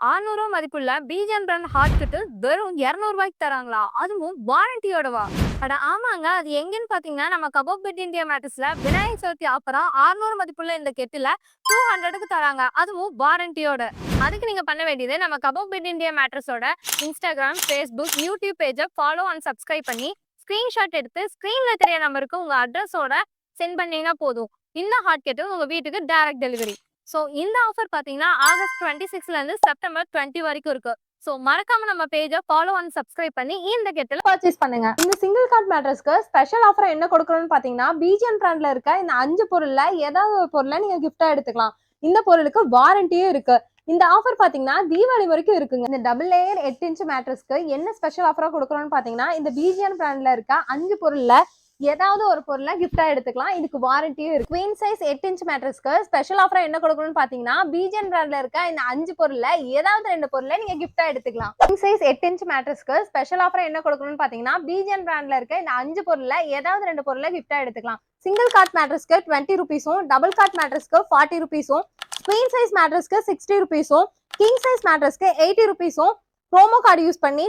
ஆறுநூறு மதிப்புள்ள பிஜிஎன் brand hot கிட்டு வெறும் இரநூறுபாய்க்கு தராங்களா? அதுவும் வாரண்டியோடவா அட ஆமாங்க. அது எங்கன்னு பாத்தீங்கன்னா நம்ம கபோப் பெட் இந்தியா மேட்டர்ஸ்ல விநாயகர் சதுர்த்தி ஆஃபரா ஆறுநூறு மதிப்புள்ள இந்த கெட்டில டூ ஹண்ட்ரடுக்கு தராங்க. அதுவும் வாரண்டியோட அதுக்கு நீங்க பண்ண வேண்டியது நம்ம கபோப் பெட் இந்தியா மேட்டர்ஸோட இன்ஸ்டாகிராம் ஃபேஸ்புக் யூடியூப் பேஜை ஃபாலோ அண்ட் சப்ஸ்கிரைப் பண்ணி ஸ்கிரீன்ஷாட் எடுத்து ஸ்கிரீன்ல தெரிய நம்பருக்கு உங்க அட்ரஸோட சென்ட் பண்ணீங்கன்னா போதும். இந்த ஹாட் கெட்டு உங்க வீட்டுக்கு டைரக்ட் டெலிவரி ஸோ இந்த ஆஃபர் பார்த்தீங்கன்னா ஆகஸ்ட் டுவெண்ட்டி சிக்ஸ்லேருந்து செப்டம்பர் டுவெண்ட்டி வரைக்கும் இருக்கு. ஸோ மறக்காம நம்ம பேஜை ஃபாலோ அண்ட் சப்ஸ்கிரைப் பண்ணி இந்த கெட்டில் பர்ச்சேஸ் பண்ணுங்க. இந்த சிங்கிள் கார்ட் மேட்ரஸ்க்கு ஸ்பெஷல் ஆஃபர் என்ன கொடுக்குறோம்னு பார்த்தீங்கன்னா பிஜிஎன் பிராண்ட்ல இருக்க இந்த அஞ்சு பொருள்ல ஏதாவது ஒரு பொருளை நீங்க கிஃப்டா எடுத்துக்கலாம். இந்த பொருளுக்கு வாரண்டியும் இருக்கு. இந்த ஆஃபர் பாத்தீங்கன்னா தீபாவளி வரைக்கும் இருக்குங்க. இந்த டபுள் லேயர் எட்டு இன்ச் மேட்ரஸ்க்கு என்ன ஸ்பெஷல் ஆஃபரா கொடுக்குறோம்னு பாத்தீங்கன்னா இந்த பிஜிஎன் பிராண்ட்ல இருக்க அஞ்சு பொருள்ல ஏதாவது ஒரு பொருளை கிஃப்டா எடுத்துக்கலாம். இதுக்கு வாரண்டியும் இருக்கு. குவீன் சைஸ் எட்டு இன்ச் மேட்ரஸ்க்கு ஸ்பெஷல் ஆஃபரா என்ன கொடுக்கணும்னு பாத்தீங்கன்னா பிஜிஎன் பிராண்ட்ல இருக்க இந்த அஞ்சு பொருள்ல ஏதாவது ரெண்டு பொருளை நீங்க கிஃப்டா எடுத்துக்கலாம். குவீன் சைஸ் எட்டு இன்ச் மேட்ரஸ்க்கு ஸ்பெஷல் ஆஃபரா என்ன கொடுக்கணும்னு பாத்தீங்கன்னா பிஜிஎன் பிராண்ட்ல இருக்க இந்த அஞ்சு பொருள்ல ஏதாவது ரெண்டு பொருளை கிஃப்டா எடுத்துக்கலாம். சிங்கிள் கார்ட் மேட்ரஸ்க்கு டுவெண்ட்டி ருபீஸும் டபுள் கார்ட் மேட்ரஸ்க்கு ஃபார்ட்டி ருபீஸும் குவீன் சைஸ் மேட்ரஸ்க்கு சிக்ஸ்டி ருபீஸும் கிங் சைஸ் மேட்ரஸ்க்கு எயிட்டி ருபீஸும் ப்ரோமோ கார்டு யூஸ் பண்ணி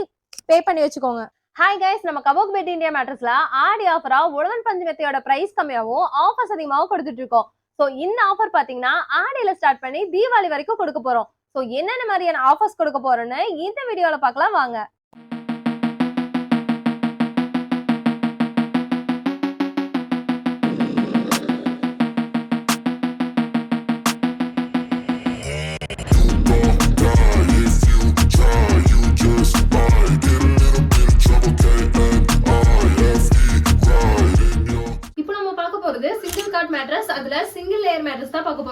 பே பண்ணி வச்சுக்கோங்க. ஹாய் கைஸ் நம்ம கபோக் பெட் இந்தியா மேட்ரஸ்ல ஆடி ஆஃபரா உழவன் பஞ்சமெத்தியோட பிரைஸ் கம்மியாகவும் ஆஃபர்ஸ் அதிகமாகவும் கொடுத்துட்டு இருக்கோம். ஸோ இந்த ஆஃபர் பாத்தீங்கன்னா ஆடியில ஸ்டார்ட் பண்ணி தீபாவளி வரைக்கும் கொடுக்க போறோம். ஸோ என்னென்ன மாதிரியான ஆஃபர்ஸ் கொடுக்க போறோம்னு இந்த வீடியோல பார்க்கலாம். வாங்க.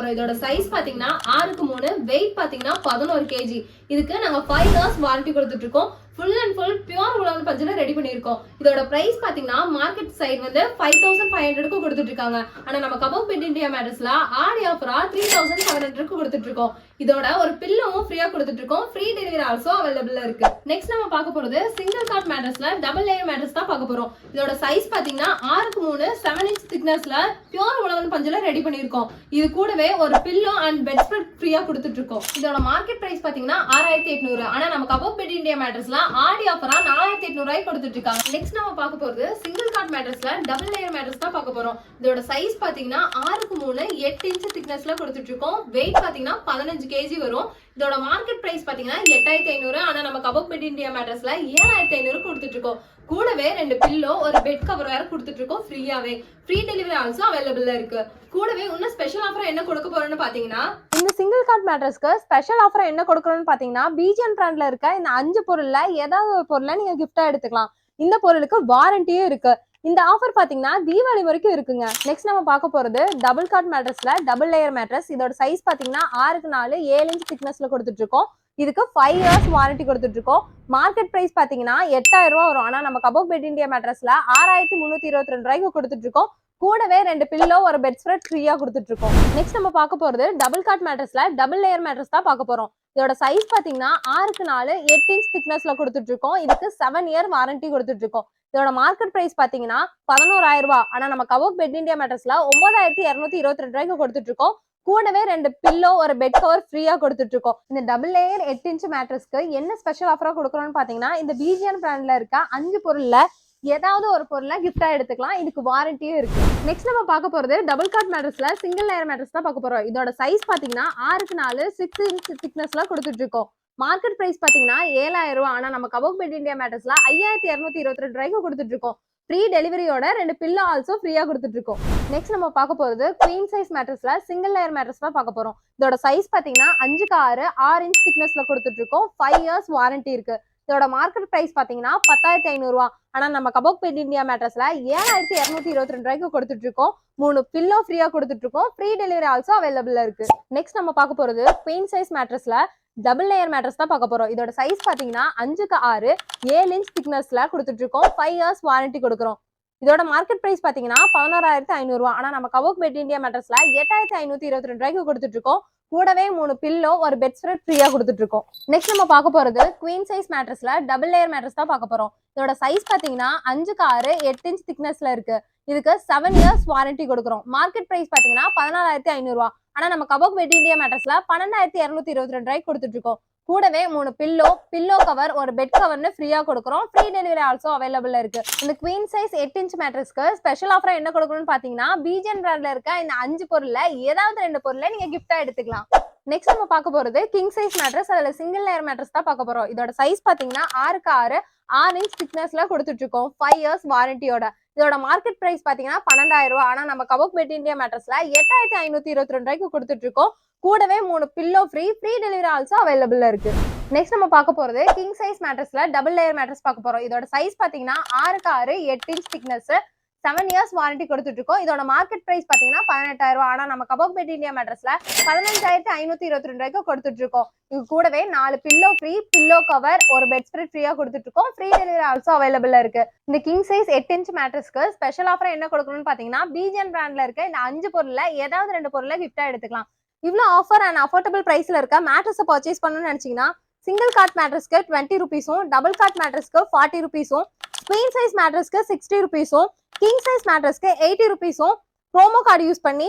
மேட்ரஸ் இதோட சைஸ் பாத்தீங்கன்னா ஆறுக்கு மூணு வெயிட் பாத்தீங்கன்னா பதினோரு கேஜி இதுக்கு நாங்க ஃபைவ் ஹவர்ஸ் வாரண்டி கொடுத்துட்ருக்கோம் ஃபுல் அண்ட் ஃபுல் பியூர் உலகம் பஞ்சில ரெடி பண்ணியிருக்கோம். இதோட ப்ரைஸ் பார்த்தீங்கன்னா மார்க்கெட் சைடு வந்து ஃபைவ் தௌசண்ட் ஃபைவ் ஹண்ட்ரட்க்கு கொடுத்துட்டு இருக்காங்க ஆனா நம்ம கபோக் பிட் இந்தியா மேட்ரஸ்ல ஆடி ஆஃபரா த்ரீ தௌசண்ட் செவன் ஹண்ட்ரட்க்கு கொடுத்துட்டு இருக்கோம் இதோட ஒரு பில்லும் ஃப்ரீயாக கொடுத்துட்டு இருக்கோம் ஃப்ரீ டெலிவரி ஆல்சோ அவைலபிள் இருக்கு. நெக்ஸ்ட் நம்ம பார்க்க போறது சிங்கிள் கார்ட் மேட்ரஸில் டபுள் லேயர் மேட்ரஸ் தான் பார்க்க போறோம். இதோட சைஸ் பார்த்தீங்கன்னா ஆறுக்கு மூணு செவன் இன்ச் திக்னஸ்ல பியூர் உழவன் பஞ்சில் ரெடி பண்ணியிருக்கோம். இது கூடவே ஒரு பில்லோ அண்ட் பெட் ஸ்ப்ரெட் ஃப்ரீயாக கொடுத்துட்டு இருக்கோம் இதோட மார்க்கெட் ப்ரைஸ் பார்த்தீங்கன்னா ஆறாயிரத்தி எட்நூறு. ஆனால் நம்ம கபோக் பிட் இந்தியா மேட்ரஸ்ல ஆடி ஆஃபரா நாலாயிரத்தி எட்நூறு ரூபாய் கொடுத்துட்டு இருக்காங்க நெக்ஸ்ட் நம்ம பார்க்க போறது சிங்கிள் கார்ட் மேட்ரஸ்ல டபுள் லேயர் மேட்ரஸ் தான் பார்க்க போறோம். இதோட சைஸ் பாத்தீங்கன்னா ஆறுக்கு மூணு எட்டு இன்ச் திக்னஸ்ல கொடுத்துட்டு இருக்கோம் வெயிட் பாத்தீங்கன்னா பதினஞ்சு கேஜி வரும். இதோட மார்க்கெட் பிரைஸ் பார்த்தீங்கன்னா எட்டாயிரத்தி ஐநூறு ஆனால் நம்ம கபோக் பெட் இந்தியா மேட்ரஸில் ஏழாயிரத்தி ஐநூறு கொடுத்துட்ருக்கோம் கூடவே ரெண்டு பில்லோ ஒரு பெட் கவர் வேற கொடுத்துட்ருக்கோம் ஃப்ரீயாகவே ஃப்ரீ டெலிவரி ஆல்சோ அவைலபிளாக இருக்கு. கூடவே இன்னும் ஸ்பெஷல் ஆஃபர் என்ன கொடுக்க போறோம்னு பார்த்தீங்கன்னா இந்த சிங்கிள் கார்ட் மேட்ரஸ்க்கு ஸ்பெஷல் ஆஃபர் என்ன கொடுக்குறோம்னு பார்த்தீங்கன்னா பிஜிஎன் பிராண்டில் இருக்க இந்த அஞ்சு பொருளில் ஏதாவது ஒரு பொருளை நீங்கள் கிஃப்டாக எடுத்துக்கலாம். இந்த பொருளுக்கு வாரண்டியும் இருக்குது இந்த ஆஃபர் பாத்தீங்கன்னா தீபாவளி வரைக்கும் இருக்குங்க. நெக்ஸ்ட் நம்ம பார்க்க போறது டபுள் கார்ட் மேட்ரஸ்ல டபுள் லேயர் மேட்ரஸ் இதோட சைஸ் பாத்தீங்கன்னா ஆறுக்கு நாலு ஏழு இன்ச் திக்னஸ்ல கொடுத்துட்டு இருக்கோம் இதுக்கு ஃபைவ் இயர்ஸ் வாரண்டி கொடுத்துட்டு இருக்கோம் மார்க்கெட் பிரைஸ் பாத்தீங்கன்னா எட்டாயிரம் ரூபா வரும். ஆனா நம்ம கபோக் பெட் இந்தியா மேட்ரஸ்ல ஆறாயிரத்தி முன்னூத்தி இருபத்தி ரெண்டு ரூபாய்க்கு கொடுத்துட்டு இருக்கோம் கூடவே ரெண்டு பில்லோ ஒரு பெட் ஸ்ப்ரெட் ஃப்ரீயா கொடுத்துட்டு இருக்கோம் நெக்ஸ்ட் நம்ம பார்க்க போறது டபுள் காட் மேட்ரஸ்ல டபுள் லேயர் மேட்ரஸ் தான் பார்க்க போறோம். இதோட சைஸ் பாத்தீங்கன்னா ஆறுக்கு நாலு எட்டு இன்ச் திக்னஸ்ல கொடுத்துட்டு இருக்கோம் இதுக்கு செவன் இயர் வாரண்டி கொடுத்துட்டு இருக்கோம் இதோட மார்க்கெட் பிரைஸ் பாத்தீங்கன்னா பதினோராயிரம் ரூபாய். ஆனா நம்ம கவோக் பெட் இந்தியா மேட்ரஸ்ல ஒன்பதாயிரத்தி இருநூத்தி இருபத்தி ரெண்டு ரூபாய்க்கு கொடுத்துட்டு இருக்கோம் கூடவே ரெண்டு பில்லோ ஒரு பெட் கவர் ஃப்ரீயா கொடுத்துட்டு இருக்கோம் இந்த டபுள் லேயர் எட்டு இன்ச் மேட்ரஸ்க்கு என்ன ஸ்பெஷல் ஆஃபரா கொடுக்குறோம்னு பாத்தீங்கன்னா இந்த பிஜிஎன் பிராண்ட்ல இருக்க அஞ்சு பொருள்ல ஏதாவது ஒரு பொருளை கிஃப்டா எடுத்துக்கலாம். இதுக்கு வாரண்டியும் இருக்கு. நெக்ஸ்ட் நம்ம பார்க்க போறது டபுள் கார்ட் மேட்ரஸ்ல சிங்கிள் லேயர் மேட்ரஸ் தான் பார்க்க போறோம். இதோட சைஸ் பாத்தீங்கன்னா ஆறுக்கு நாலு சிக்ஸ் இன்ச் திக்னஸ்ல கொடுத்துட்டு இருக்கோம். மார்க்கெட் பிரைஸ் பாத்தீங்கன்னா ஏழாயிரம் ரூபா ஆனா நம்ம கபோக் பெட் இந்தியா மேட்ரஸ்ல ஐயாயிரத்தி இருநூத்தி இருபத்தி ரெண்டு ரூபாய்க்கு கொடுத்துட்டு இருக்கோம். ஃப்ரீ டெலிவரியோட ரெண்டு பில்லோ ஆல்சோ ஃப்ரீயா கொடுத்துட்டு இருக்கோம். நெக்ஸ்ட் நம்ம பார்க்க போறது குவீன் சைஸ் மேட்ரஸ்ல சிங்கிள் லேயர் மேட்ரஸ் தான் பார்க்க போறோம். இதோட சைஸ் பாத்தீங்கன்னா அஞ்சுக்கு ஆறு ஆறு இன்ச் திக்னஸ்ல கொடுத்துட்டு இருக்கோம். ஃபைவ் இயர்ஸ் வாரண்டி இருக்கு. இதோட மார்க்கெட் பிரைஸ் பாத்தீங்கன்னா பத்தாயிரத்தி ஐநூறுரூவா ஆனா நம்ம கபோக் பெட் இந்தியா மேட்ரஸ்ல ஏழாயிரத்தி இருநூத்தி இருபத்தி ரெண்டு ரூபாய்க்கு கொடுத்துட்டு இருக்கோம் மூணு பில்லோ ஃப்ரீயா கொடுத்துட்டு இருக்கோம் ஃப்ரீ டெலிவரி ஆல்சோ அவைலபிள் இருக்கு. நெக்ஸ்ட் நம்ம பார்க்க போறது குவீன் சைஸ் மேட்ரஸ்ல டபுள் லேயர் மேட்ரஸ் தான் பார்க்க போறோம். இதோட சைஸ் பாத்தீங்கன்னா அஞ்சுக்கு ஆறு ஏழு இன்ச் திக்னஸ்ல கொடுத்துட்டு இருக்கோம் ஃபைவ் இயர்ஸ் வாரண்டி கொடுக்குறோம். இதோட மார்க்கெட் பிரைஸ் பாத்தீங்கன்னா பதினோராயிரத்தி ஐநூறுரூவா ஆனா நம்ம கவோக் பெட் இந்தியா மேட்ரஸ்ல எட்டாயிரத்தி ஐநூத்தி இருபத்தி ரெண்டு ரூபாய்க்கு கொடுத்துட்டு இருக்கோம் கூடவே மூணு பில்லோ ஒரு பெட் ஸ்ப்ரெட் ஃப்ரீயா கொடுத்துட்டு இருக்கோம் நெக்ஸ்ட் நம்ம பார்க்க போறது குவீன் சைஸ் மேட்ரஸ்ல டபுள் லேயர் மேட்ரஸ் தான் பார்க்க போறோம். இதோட சைஸ் பாத்தீங்கன்னா அஞ்சுக்கு ஆறு எட்டு இன்ச் திக்னஸ்ல இருக்கு. இதுக்கு செவன் இயர்ஸ் வாரண்டி கொடுக்குறோம். மார்க்கெட் பிரைஸ் பாத்தீங்கன்னா பதினாலாயிரத்தி ஐநூறுரூவா ஆனா நம்ம கபோக் வெட்டி இந்தியா மேட்ரஸ்ல பன்னெண்டாயிரத்தி இருநூத்தி இருபத்தி ரெண்டு ரூபாய்க்கு கொடுத்துட்டு இருக்கோம் கூடவே மூணு பில்லோ பில்லோ கவர் ஒரு பெட் கவர்னு ஃப்ரீயா கொடுக்குறோம். ஃப்ரீ டெலிவரி ஆல்சோ அவைலபிள் இருக்கு. இந்த குவீன் சைஸ் எட்டு இன்ச் மேட்ரஸ்க்கு ஸ்பெஷல் ஆஃபரா என்ன கொடுக்கணும்னு பாத்தீங்கன்னா பீஜன் பிராண்ட்ல இருக்க இந்த அஞ்சு பொருள்ல ஏதாவது ரெண்டு பொருளை நீங்க கிஃப்டா எடுத்துக்கலாம். நெக்ஸ்ட் நம்ம பார்க்க போறது கிங் சைஸ் மேட்ரஸ் அதுல சிங்கிள் லேயர் மேட்ரஸ் தான் பார்க்க போறோம். இதோட சைஸ் பாத்தீங்கன்னா ஆறுக்கு ஆறு ஆறு இன்ச் திக்னஸ்ல கொடுத்துட்டு இருக்கோம். ஃபைவ் இயர்ஸ் வாரண்டியோட இதோட மார்க்கெட் பிரைஸ் பாத்தீங்கன்னா பன்னெண்டாயிரம் ரூபாய். ஆனா நம்ம கபோக் பெட் இந்தியா மேட்ரஸ்ல எட்டாயிரத்தி ஐநூத்தி இருபத்தி ரெண்டு ரூபாய்க்கு கொடுத்துட்டு இருக்கோம் கூடவே மூணு pillow free free delivery also available இருக்கு. நெக்ஸ்ட் நம்ம பார்க்க போறது கிங் சைஸ் மேட்ரஸ்ல டபுள் லேயர் மேட்ரஸ் பார்க்க போறோம். இதோட சைஸ் பாத்தீங்கன்னா ஆறுக்கு ஆறு எட்டு inch thickness seven years warranty கொடுத்துட்டு இருக்கோம் இதோட மார்க்கெட் பிரைஸ் பாத்தீங்கன்னா பதினெட்டாயிரம் ரூபா ஆனா நம்ம கபோக் பெட் இந்தியா மேட்ரஸ்ல பதினஞ்சாயிரத்தி ஐநூத்தி இருபத்தி ரெண்டு ரூபாய்க்கு கொடுத்துட்டு இருக்கோம் இது கூடவே நாலு பில்லோ ஃப்ரீ பில்லோ கவர் ஒரு பெட் ஸ்ப்ரெட் ஃப்ரீயா கொடுத்துட்டு இருக்கோம் ஃப்ரீ டெலிவரி ஆல்சோ அவைலபிள் இருக்கு. இந்த கிங் சைஸ் எட்டு இன்ச் மேட்ரஸ்க்கு ஸ்பெஷல் ஆஃபர் என்ன கொடுக்கணும்னு பாத்தீங்கன்னா பிஜிஎன் பிராண்ட்ல இருக்க இந்த அஞ்சு பொருள்ல ஏதாவது ரெண்டு பொருளை கிஃப்டா எடுத்துக்கலாம். இவ்வளோ ஆஃபர் அண்ட் அஃபோர்டபுள் பிரைஸ்ல இருக்க மேட்ரஸை பர்ச்சேஸ் பண்ணணும்னு நினைச்சீங்கன்னா சிங்கிள் கார்ட் மேட்ரஸ்க்கு டுவெண்ட்டி ருபீஸும் டபுள் கார்ட் மேட்ரஸ்க்கு ஃபார்ட்டி ருபீஸும் குவீன் சைஸ் மேட்ரஸ்க்கு சிக்ஸ்டி ருபீஸும் கிங் சைஸ் மேட்ரஸ்க்கு எயிட்டி ருபீஸும் ப்ரோமோ கார்டு யூஸ் பண்ணி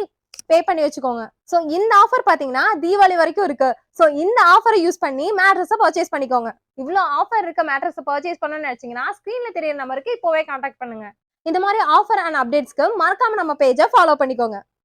பே பண்ணி வச்சுக்கோங்க. ஸோ இந்த ஆஃபர் பார்த்தீங்கன்னா தீபாவளி வரைக்கும் இருக்கு. ஸோ இந்த ஆஃபரை யூஸ் பண்ணி மேட்ரஸை பர்ச்சேஸ் பண்ணிக்கோங்க. இவ்வளோ ஆஃபர் இருக்க மேட்ரஸை பர்ச்சேஸ் பண்ணணும்னு நினைச்சீங்கன்னா ஸ்க்ரீனில் தெரியற நம்பருக்கு இப்போவே கான்டாக்ட் பண்ணுங்க. இந்த மாதிரி ஆஃபர் அண்ட் அப்டேட்ஸ்க்கு மறக்காம நம்ம பேஜை ஃபாலோ பண்ணிக்கோங்க.